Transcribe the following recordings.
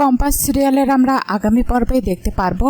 Compass সিরিয়ালের আমরা আগামী পর্বে দেখতে পারব।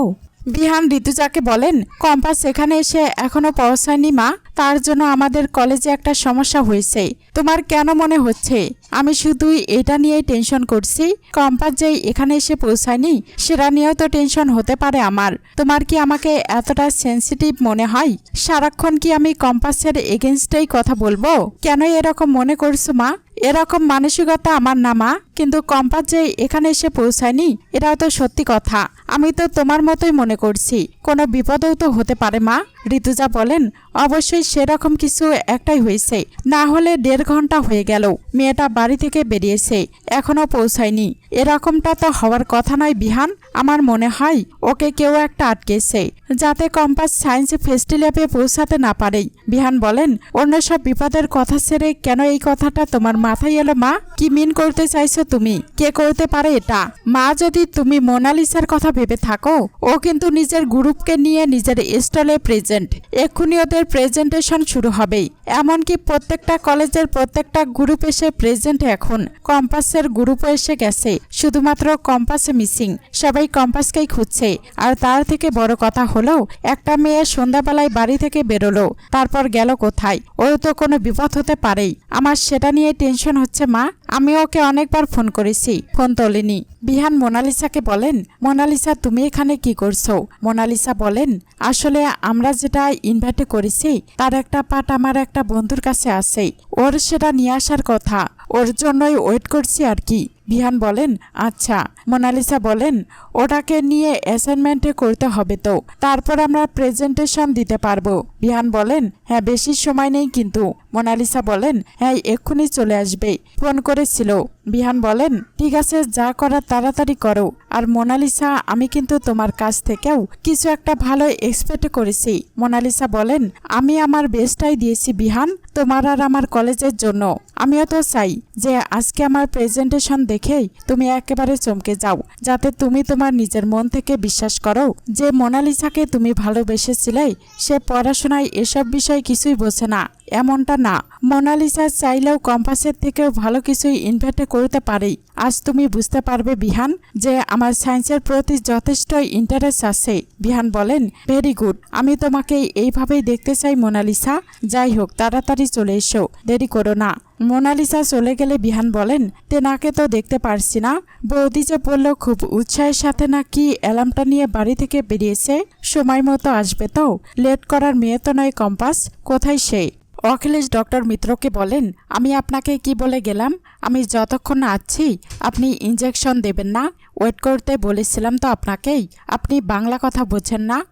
বিহান ঋতুজাকে বলেন, কম্পাস এখানে এসে এখনও পৌঁছায়নি মা, তার জন্য আমাদের কলেজে একটা সমস্যা হয়েছে। তোমার কেন মনে হচ্ছে? আমি শুধুই এটা নিয়েই টেনশন করছি। কম্পাস যে এখানে এসে পৌঁছায়নি, সেটা নিয়েও তো টেনশন হতে পারে আমার। তোমার কি আমাকে এতটা সেন্সিটিভ মনে হয়? সারাক্ষণ কি আমি কম্পাসের এগেনস্টেই কথা বলব? কেন এরকম মনে করছ মা? এরকম মানসিকতা আমার না মা। কিন্তু কম্পাস যে এখানে এসে পৌঁছায়নি, এটাও তো সত্যি কথা। আমি তো তোমার মতোই মনে করছি। কোনো বিপদও তো হতে পারে মা। ঋতুজা বলেন, অবশ্যই সেরকম কিছু একটাই হয়েছে। না হলে দেড় ঘণ্টা হয়ে গেল। মেয়েটা বাড়ি থেকে বেরিয়েছে। এখনও পৌঁছায়নি। এরকমটা তো হওয়ার কথা নয় বিহান। আমার মনে হয় ওকে কেউ একটা আটকেছে, যাতে কম্পাস সায়েন্স ফেস্টিভ্যালে পৌঁছাতে না পারে। বিহান বলেন, অন্য সব বিপদের কথা ছেড়ে কেন এই কথাটা তোমার মাথায় এলো, মা? কি মিন করতে চাইছো তুমি? কে করতে পারে এটা? মা, যদি তুমি মোনালিসার কথা ভেবে থাকো, ও কিন্তু নিজের গ্রুপকে নিয়ে নিজের স্টলে প্রেজেন্ট। এক্ষুনি ওদের প্রেজেন্টেশন শুরু হবেই এমনকি প্রত্যেকটা কলেজের প্রত্যেকটা গ্রুপ এসে প্রেজেন্ট এখন। কম্পাসের গ্রুপও এসে গেছে। শুধুমাত্র কম্পাসে মিসিং। সবাই কম্পাসকেই খুঁজছে। আর তার থেকে বড় কথা হলো, একটা মেয়ে সন্ধ্যাবেলায় বাড়ি থেকে বেরোলো, তারপর গেল কোথায়? ওর তো কোনো বিপদ হতে পারেই। আমার সেটা নিয়ে টেনশন হচ্ছে, মা। আমি ওকে অনেকবার ফোন করেছি, ফোন তোলেনি। বিহান মোনালিসাকে বলেন, মোনালিসা, তুমি এখানে কি করছ? মোনালিসা বলেন, আসলে আমরা যেটা ইনভাইটে করেছি, তার একটা পার্ট আমার একটা বন্ধুর কাছে আছে। ওর সেটা নিয়ে আসার কথা। ওর জন্যই ওয়েট করছি আর কি। বিহান বলেন আচ্ছা। মোনালিসা বলেন, ওটাকে নিয়ে অ্যাসাইনমেন্টে করতে হবে তো। তারপর আমরা প্রেজেন্টেশন দিতে পারব। বিহান বলেন হ্যাঁ বেশি সময় নেই কিন্তু। মোনালিসা বলেন হ্যাঁ এক্ষুনি চলে আসবে। ফোন করেছিল। বিহান বলেন, ঠিক আছে, যা করার তাড়াতাড়ি করো। আর মোনালিসা, আমি কিন্তু তোমার কাছ থেকেও কিছু একটা ভালো এক্সপেক্ট করেছি। মোনালিসা বলেন, আমি আমার বেস্টটাই দিয়েছি বিহান, তোমার আর আমার কলেজের জন্য। আমিও তো চাই যে আজকে আমার প্রেজেন্টেশন দেখেই তুমি একেবারে চমকে যাও, যাতে তুমি তোমার নিজের মন থেকে বিশ্বাস করো যে মোনালিসাকে তুমি ভালোবেসেছিলে, সে পড়াশোনায় এসব বিষয় কিছুই বোঝে না, এমনটা না। মোনালিসা চাইলেও কম্পাসের থেকেও ভালো কিছুই ইনভাইটে করতে পারি আজ তুমি বুঝতে পারবে বিহান, যে আমার সায়েন্সের প্রতি যথেষ্ট ইন্টারেস্ট আছে। বিহান বলেন ভেরি গুড আমি তোমাকে এইভাবেই দেখতে চাই মোনালিসা। যাই হোক, তাড়াতাড়ি চলে এসো, দেরি করো না। মোনালিসা চলে গেলে বিহান বলেন, তেনাকে তো দেখতে পারছি না। বৌদি যে বলল, খুব উৎসাহের সাথে নাকি অ্যালার্মটা নিয়ে বাড়ি থেকে বেরিয়েছে। সময় মতো আসবে তো। লেট করার মেয়ে তো নয় কম্পাস, কোথায় সে? অখিলেশ ডক্টর মিত্রকে বলেন, আমি আপনাকে কি বলে গেলাম? আমি যতক্ষণ আছি, আপনি ইঞ্জেকশন দেবেন না। ওয়েট করতে বলেছিলাম তো আপনাকেই। আপনি বাংলা কথা বোঝেন না।